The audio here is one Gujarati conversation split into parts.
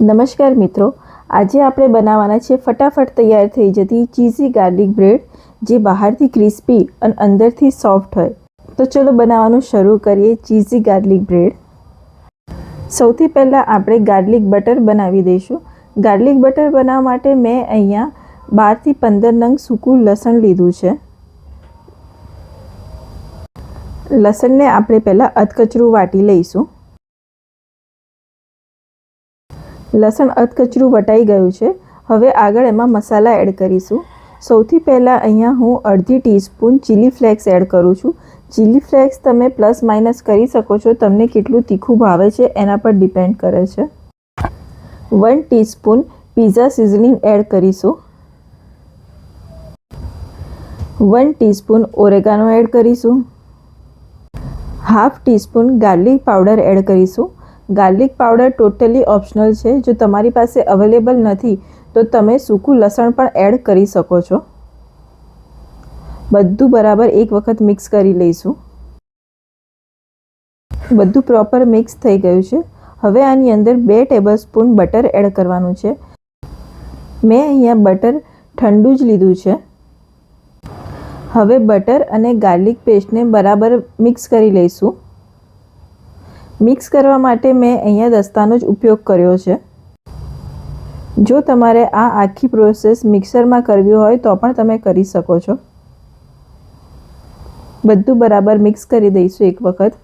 નમસ્કાર મિત્રો, આજે આપણે બનાવવાના છે ફટાફટ તૈયાર થઈ જતી ચીઝી ગાર્લિક બ્રેડ, જે બહારથી ક્રિસ્પી અને અંદરથી સોફ્ટ હોય. તો ચલો બનાવવાનું શરૂ કરીએ ચીઝી ગાર્લિક બ્રેડ. સૌથી પહેલાં આપણે ગાર્લિક બટર બનાવી દઈશું. ગાર્લિક બટર બનાવવા માટે મેં અહીંયા બારથી પંદર નંગ સૂકું લસણ લીધું છે. લસણને આપણે પહેલાં અધકચરું વાટી લઈશું. લસણ અધકચરું વટાઈ ગયું છે. હવે આગળ એમાં મસાલા એડ કરીશું. સૌથી પહેલાં અહીંયા હું અડધી ટીસ્પૂન ચીલી ફ્લેક્સ એડ કરું છું. ચીલી ફ્લેક્સ તમે પ્લસ માઇનસ કરી શકો છો. તમને કેટલું તીખું ભાવે છે એના પર ડિપેન્ડ કરે છે. One teaspoon pizza seasoning add કરીશું. વન ટીસ્પૂન ઓરેગાનો એડ કરીશું. Half teaspoon garlic powder add કરીશું. ગાર્લિક પાવડર ટોટલી ઓપ્શનલ છે. જો તમારી પાસે અવેલેબલ નથી, તો તમે સૂકું લસણ પણ એડ કરી શકો છો. બધું બરાબર એક વખત મિક્સ કરી લઈશું. બધું પ્રોપર મિક્સ થઈ ગયું છે. હવે આની અંદર બે ટેબલ સ્પૂન બટર એડ કરવાનું છે. મેં અહીંયા બટર ઠંડુ જ લીધું છે. હવે બટર અને ગાર્લિક પેસ્ટને બરાબર મિક્સ કરી લઈશું. મિક્સ કરવા માટે મેં અહીંયા દસ્તાનો જ ઉપયોગ કર્યો છે. જો તમારે આ આખી પ્રોસેસ મિક્સરમાં કરવી હોય તો પણ તમે કરી શકો છો. બધું બરાબર મિક્સ કરી દઈશું એક વખત.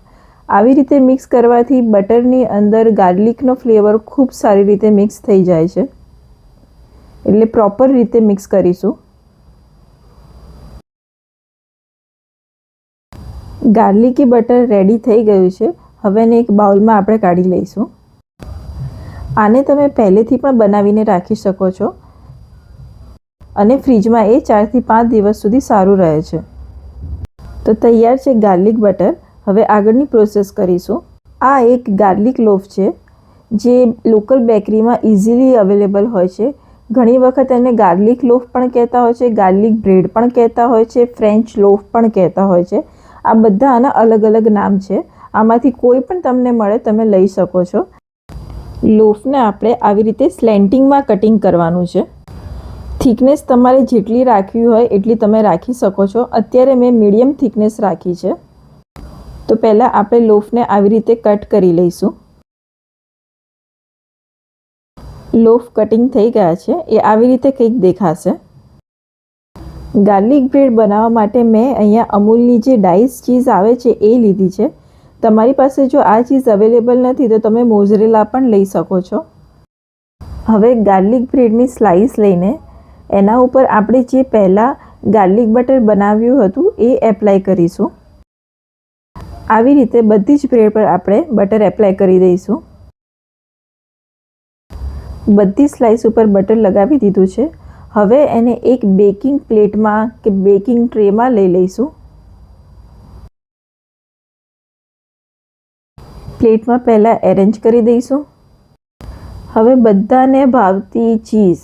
આવી રીતે મિક્સ કરવાથી બટરની અંદર ગાર્લિકનો ફ્લેવર ખૂબ સારી રીતે મિક્સ થઈ જાય છે. એટલે પ્રોપર રીતે મિક્સ કરીશું. ગાર્લિકી બટર રેડી થઈ ગયું છે. હવે એને એક બાઉલમાં આપણે કાઢી લઈશું. આને તમે પહેલેથી પણ બનાવીને રાખી શકો છો. અને ફ્રીજમાં એ ચારથી પાંચ દિવસ સુધી સારું રહે છે. તો તૈયાર છે ગાર્લિક બટર. હવે આગળની પ્રોસેસ કરીશું. આ એક ગાર્લિક લોફ છે, જે લોકલ બેકરીમાં ઇઝીલી અવેલેબલ હોય છે. ઘણી વખત એને ગાર્લિક લોફ પણ કહેતા હોય છે, ગાર્લિક બ્રેડ પણ કહેતા હોય છે, ફ્રેન્ચ લોફ પણ કહેતા હોય છે. આ બધા આના અલગ અલગ નામ છે. આમાંથી કોઈ પણ તમને મળે, તમે લઈ શકો છો. લોફને આપણે આવી રીતે સ્લેન્ટિંગમાં કટિંગ કરવાનું છે. થિકનેસ તમારે જેટલી રાખવી હોય એટલી તમે રાખી શકો છો. અત્યારે મેં મીડિયમ થિકનેસ રાખી છે. તો પહેલાં આપણે લોફને આવી રીતે કટ કરી લઈશું. લોફ કટિંગ થઈ ગયા છે. એ આવી રીતે કંઈક દેખાશે. ગાર્લિક બ્રેડ બનાવવા માટે મેં અહીંયા અમૂલની જે ડાઈસ ચીઝ આવે છે એ લીધી છે. તમારી પાસે જો આ ચીઝ અવેલેબલ નથી, તો તમે મોઝરેલા પણ લઈ શકો છો. હવે ગાર્લિક બ્રેડની સ્લાઈસ લઈને એના ઉપર આપણે જે પહેલાં ગાર્લિક બટર બનાવ્યું હતું, એ એપ્લાય કરીશું. આવી રીતે બધી જ બ્રેડ પર આપણે બટર એપ્લાય કરી દઈશું. બધી સ્લાઈસ ઉપર બટર લગાવી દીધું છે. હવે એને એક બેકિંગ પ્લેટમાં કે બેકિંગ ટ્રેમાં લઈ લઈશું. પ્લેટમાં પહેલાં એરેન્જ કરી દઈશું. હવે બધાને ભાવતી ચીઝ.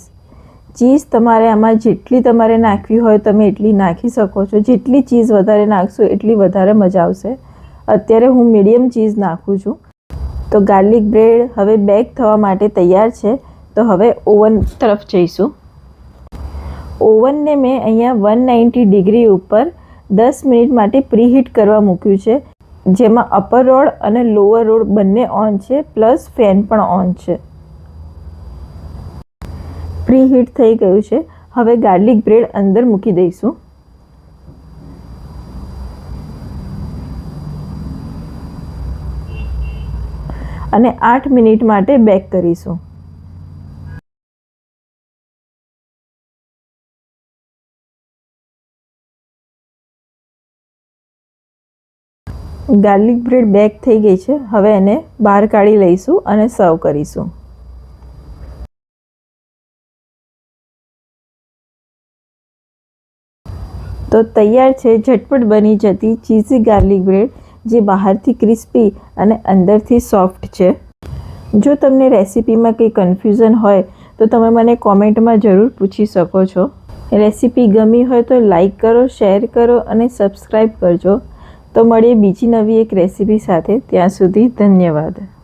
ચીઝ તમારે આમાં જેટલી તમારે નાખવી હોય તમે એટલી નાખી શકો છો. જેટલી ચીઝ વધારે નાખશો એટલી વધારે મજા આવશે. અત્યારે હું મીડિયમ ચીઝ નાખું છું. તો ગાર્લિક બ્રેડ હવે બેક થવા માટે તૈયાર છે. તો હવે ઓવન તરફ જઈશું. ઓવનને મેં અહીંયા વન નાઇન્ટી ડિગ્રી ઉપર દસ મિનિટ માટે પ્રીહીટ કરવા મૂક્યું છે. જેમાં અપર રોડ અને લોઅર રોડ બંને ઓન છે પ્લસ ફેન પણ ઓન છે. પ્રી હીટ થઈ ગયું છે. હવે ગાર્લિક બ્રેડ અંદર મૂકી દઈશું. અને આઠ મિનિટ માટે બેક કરીશું. ગાર્લિક બ્રેડ બેક થઈ ગઈ છે. હવે એને બહાર કાઢી લઈશું અને સર્વ કરીશું. તો તૈયાર છે, ઝટપટ બની જતી ચીઝી ગાર્લિક બ્રેડ, જે બહારથી ક્રિસ્પી અને અંદરથી સોફ્ટ છે. જો તમને રેસિપીમાં કંઈ કન્ફ્યુઝન હોય, તો તમે મને કોમેન્ટમાં જરૂર પૂછી શકો છો. રેસિપી ગમી હોય તો લાઈક કરો, શેર કરો અને સબસ્ક્રાઈબ કરજો. તો મળીએ બીજી નવી એક રેસીપી સાથે. ત્યાં સુધી ધન્યવાદ.